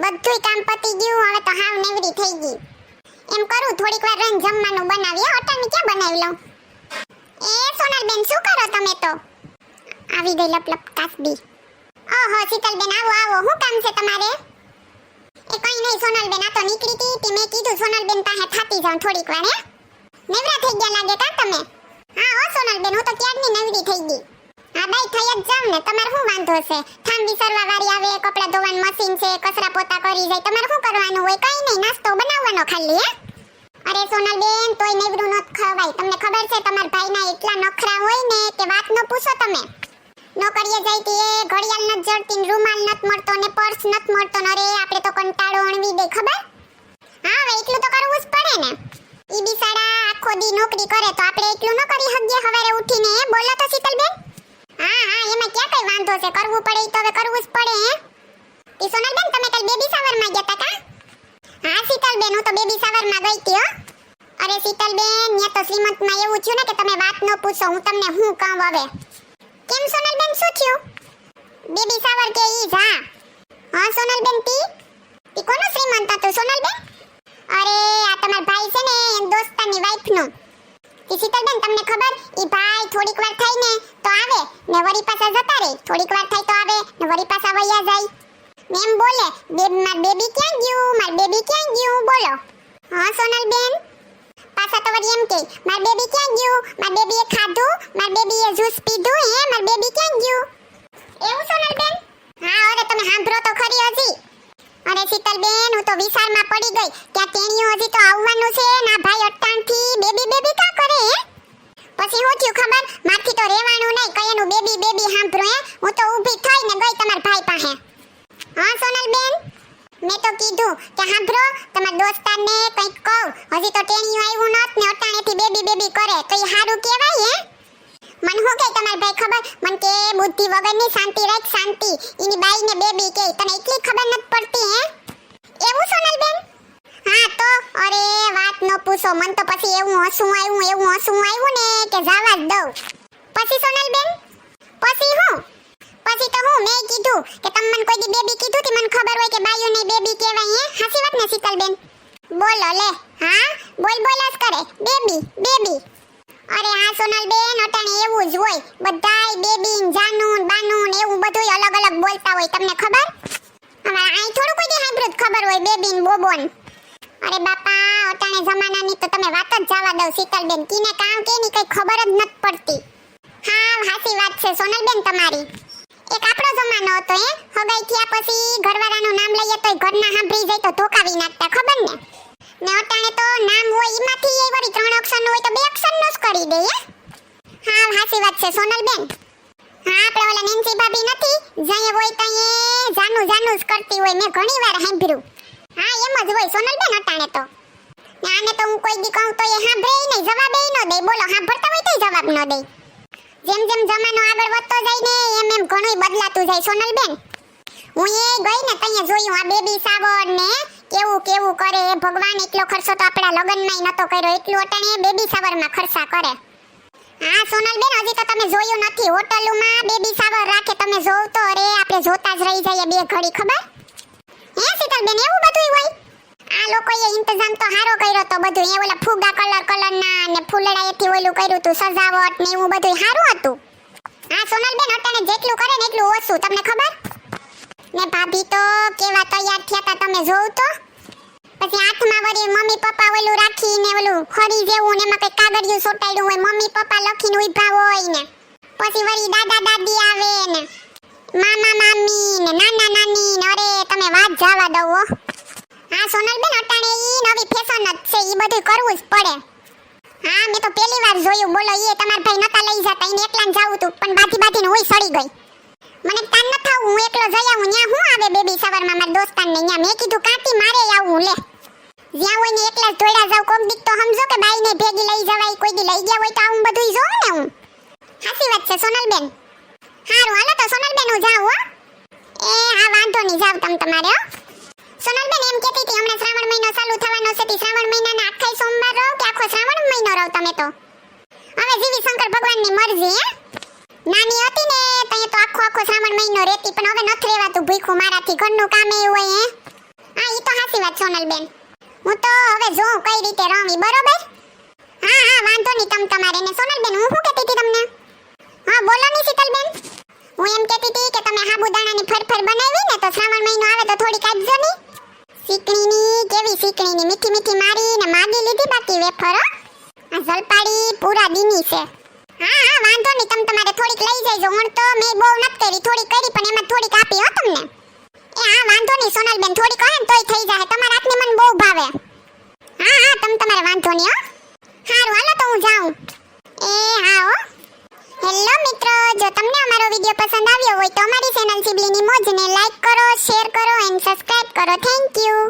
બધુંય કામ પતી ગયું, હવે તો હાવ નેવડી થઈ ગઈ. એમ કરું, થોડીક વાર રહીને જમવાનું બનાવીએ અટાણી ક્યાં બનાવી લઉં? એ, સોનલબેન, શું કરો તમે તો? આવી ગઈ લપ લપ કાસબી ઓહો, શીતલબેન, આવો આવો, શું કામ છે તમારે? એ કઈ નહીં, સોનલબેન, આ તો નીકળી હતી તે, મેં કીધું સોનલબેન પાસે થાતી જાઉં થોડીક વાર, હે? નેવરા થઈ ગયા લાગે કા તમે? હા, હો, સોનલબેન, હું તો ક્યારની નેવરી થઈ ગઈ? હા ભાઈ, થઈ જ જાવ ને. તમારે શું વાંધો છે? થામ વિસરવા વાળી આવે, કપડા ધોવાનું મશીન છે, કચરા પોતા કરી જાય. તમારે શું કરવાનું હોય? કઈ નહીં, નાસ્તો બનાવવાનો ખાલી, હે? અરે સોનલબેન તોય નેવડું નત ખવાય. તમને ખબર છે, તમારા ભાઈના એટલા નખરા હોય ને કે વાત ન પૂછો તમે. નોકરીએ જાય એ, ઘડિયાળ નત જડતી રૂમાલ નત મળતો ને પર્સ નત મળતો ને અરે, આપણે તો કંટાળો અણવી દે, ખબર? હા, હવે એટલું તો કરવું જ પડે ને. ઈ બિસાડા આખો દી નોકરી કરે તો આપણે એટલું ન કરી શકીએ, સવારે ઉઠીને બોલો તો શીતલબેન હા હા એમાં ક્યાં છે કરવું પડે, ઈ તો હવે કરવું જ પડે, હે? ઈ સોનલબેન, તમે કાલ બેબી શાવરમાં ગયા તા કા? હા, શીતલબેન, હું તો બેબી શાવરમાં ગઈ હતી, હો. અરે શીતલબેન, ન્યા તો શ્રીમંતમાં એવું થયું ને કે તમે વાત ન પૂછો, હું તમને હું કહું હવે? કેમ સોનલબેન, શું થયું? બેબી શાવર કે ઈ જા? હા, સોનલબેન તી તી કોનો શ્રીમંત હતું, સોનલબેન? અરે, આ તમાર ભાઈ છે ને, એન દોસ્તાની વાઈફનું ઈ શીતલબેન તમને ખબર? ઈ ભાઈ થોડીક વાર થઈ ને તો આવે, ને વળી પાછા જતા રહે. થોડીક વાર થઈ તો આવે, ને વળી પાછા વયા જાય. મેમ બોલે બેબ માર બેબી ક્યાં ગયું? માર બેબી ક્યાં ગયું? બોલો. હા સોનલબેન પાછા તો વળી એમ કે, માર બેબી ક્યાં ગયું? માર બેબીએ ખાધું? માર બેબીએ જ્યુસ પીધું? હે, માર બેબી ક્યાં ગયું? એવું સોનલબેન હા, અરે, તમે સાંભળો તો ખરી હજી. અરે શીતલબેન હું તો વિશાળમાં પડી ગઈ. ત્યાં તેણીઓ હજી તો આવવાનું છે? ના, ભાઈ અટ્ટાણથી બેબી બેબી કા કરે હે પછી હું ખબર? મારથી તો રેવાનું નહીં કયાનું બેબી બેબી સાંભળો, હે? હું તો ઊભી થઈને ગઈ તમાર ભાઈ પાસે. હા, સોનલબેન? મેં તો કીધું કે સાંભળો, તમારા દોસ્તારને કંઈક કહું. હજી તો તેણીઓ આવ્યું નત ને અટાણેથી બેબી બેબી કરે, તો એ સારું કહેવાય, હે? મને હું કે તમાર ભાઈ ખબર? મન કે બુદ્ધિ વગરની શાંતિ રાખ, શાંતિ. એની બાઈને બેબી કે, તને એટલી ખબર નથી પડતી, હે? એવું, સોનલબેન? હા તો? અરે, વાત ન પૂછો. મન તો પછી એવું હસું આવ્યું, એવું હસું આવ્યું ને કે જવા જ દઉં. પછી સોનલબેન? પછી હું? પછી તો હું, મેં કીધું કે તમે મને કોઈ દી બેબી કીધું તી, મને ખબર હોય કે બાયુને બેબી કહેવાય હે? હાસી વાત ને, શીતલબેન? બોલો લે હા? બોલ બોલ જ કરે. Baby baby. અરે, હા, સોનલબેન, અટાણે એવું જ હોય. બધાય બેબી ને જાનું ને બાનું ને એવું બધું અલગ અલગ બોલતા હોય. તમને ખબર? હવે અહીં થોડું કોઈ દી હાઈબ્રિડ ખબર હોય બેબી ને બોબો ને અરે બાપા, અટાણે જમાનાની તો તમે વાત જ જવા દો શીતલબેન. કીને કામ કે ની કઈ ખબર જ નથી પડતી. હા હાસી વાત છે, સોનલબેન તમારી. એક આપણો જમાનો હતો હે. હગાઈ થયા પછી ઘરવાળાનું નામ લઈએ તોય ઘરના સાંભળી જાય તો ધોકાવી નાખતા, ખબર ને? ને અટાણે તો નામ હોય એમાંથી એ વળી ત્રણ અક્ષરનું હોય તો બે અક્ષરનું જ કરી દે, હા? હાસી વાત છે, સોનલબેન. હા, આપણે ઓલા નેન્સી ભાભી નથી? જઈએ હોય તઈએ જાનું જાનું જ કરતી હોય, મેં ઘણી વાર સાંભળ્યું. જ હોય સોનલબેન અટાણે તો. આને તો હું કોઈ દી કહું તો એ સાંભળે નહીં, જવાબ એ ન દે. બોલો, સાંભળતા હોય તો જવાબ ન દે. જેમ જેમ જમાનો આગળ વધતો જાય ને, એમ એમ ઘણું બદલાતું જાય સોનલબેન હું એ ગઈ ને તઈએ જોયું, આ બેબી સાવર ને કેવું કેવું કરે. ભગવાન એટલો ખર્ચો તો આપણા લગ્નમાંય નતો કર્યો, એટલું અટાણે બેબી સાવરમાં ખર્ચા કરે. હા સોનલબેન હજી તો તમે જોયું નથી. હોટલમાં બેબી સાવર રાખે, તમે જોવ તો અરે આપણે જોતા જ રહી જઈએ બે ઘડી, ખબર? હે, શીતલબેન, એવું બધું હોય? આ લોકોએ ઇંતજામ તો હારો કર્યો તો બધું. એ ઓલા ફુગા કલર કલરના ને ફૂલડાએથી ઓલું કર્યું તું, સજાવટ ને એવું બધું હારું હતું. હા, સોનલબેન, અટાણે જેટલું કરે ને એટલું ઓછું. તમને ખબર? ને ભાભી તો કેવા તૈયાર થયા હતા તમે જોઉં તો. પછી હાથમાં વળી મમ્મી પપ્પા ઓલું રાખીને ઓલું ખરી જેવું ને એમાં કઈ કાગળિયું સોટાડ્યું હોય, મમ્મી પપ્પા લખીને ઊભા હોય ને. પછી વળી દાદા દાદી આવે ને. મામા મામી ને, નાના નાની ને. અરે, તમે વાત જવા દો હો, સોનલબેન, અટાણે ઈ નવી ફેશન જ છે, ઈ બધું કરવું જ પડે. હા, મેં તો પહેલી વાર જોયું. બોલો, ઈ તમાર ભાઈ નતા લઈ જતા, એને એકલા જાવું તું, પણ બાધી બાધીને હોય સડી ગઈ. મને તાન ન થાવું હું એકલો જઈ આવું, ન્યા હું આવે બેબી સવારમાં મારા દોસ્તાનને ન્યા? મેં કીધું કાંતી મારે આવું, લે. જ્યાં હોય ને એકલા જ દોડ્યા જાવ, કોક દીક તો સમજો કે બાઈને ભેગી લઈ જવાય, કોઈ દી લઈ ગયા હોય તો આવું બધું જોઉં ને હું. હાસી વાત છે, સોનલબેન. હારું, હાલો તો સોનલબેન હું જાઉં, હો. એ, હા, વાંધો નહીં, જાવ તમ તમારે, હો. સોનલબેન એમ કહેતી હતી, હમણાં શ્રાવણ મહિનો ચાલુ થવાનો છે, તે શ્રાવણ મહિનાના આખા સોમવાર રહો કે આખો શ્રાવણ મહિનો રહો તમે તો. હવે જીવી શંકર ભગવાનની મરજી, હે? નાની હતી ને તઈએ તો આખો આખો શ્રાવણ મહિનો રહેતી, પણ હવે નથી રહેવાતું ભૂખું મારાથી ઘરનું કામ એવું હોય, હે? સાચી વાત સોનલબેન હું તો હવે જોઉં કઈ રીતે રમી, બરોબર? હા હા, વાંધો નહીં, તમ તમારે ને. સોનલબેન હું શું કહેતી હતી તમને? હા, બોલો ની શીતલબેન હું એમ કહેતી હતી કે તમે સાબુદાણાની ફરફર બનાવી ને તો શ્રાવણ મહિનો આવે તો થોડીક આપજો ની. શીકણીની કેવી મીઠી મીઠી મારી ને માગી લીધી બાકી વેફર. આ જલપાડી પૂરા દીની છે. હા હા, વાંધો નહીં, તમે તમારે થોડીક લઈ જજો હું તો મેં બહુ નથી કરી થોડી કરી, પણ એમાં થોડીક આપી હો તમને. એ, હા, વાંધો નહીં, સોનલબેન થોડીક હોય ને તોય થઈ જાય તમારા હાથની મને બહુ ભાવે. હા હા, તમે તમારે વાંધો નહીં, હો. સારું હાલો તો હું જાઉં. એ, હા, હો. હેલો, મિત્રો, જો તમને અમારો વીડિયો પસંદ આવ્યો હોય તો અમારી ચેનલ સિબલીની મોજને લાઈક કરો, શેર કરો, એન્ડ સબસ્ક્રાઇબ કરો. Thank you.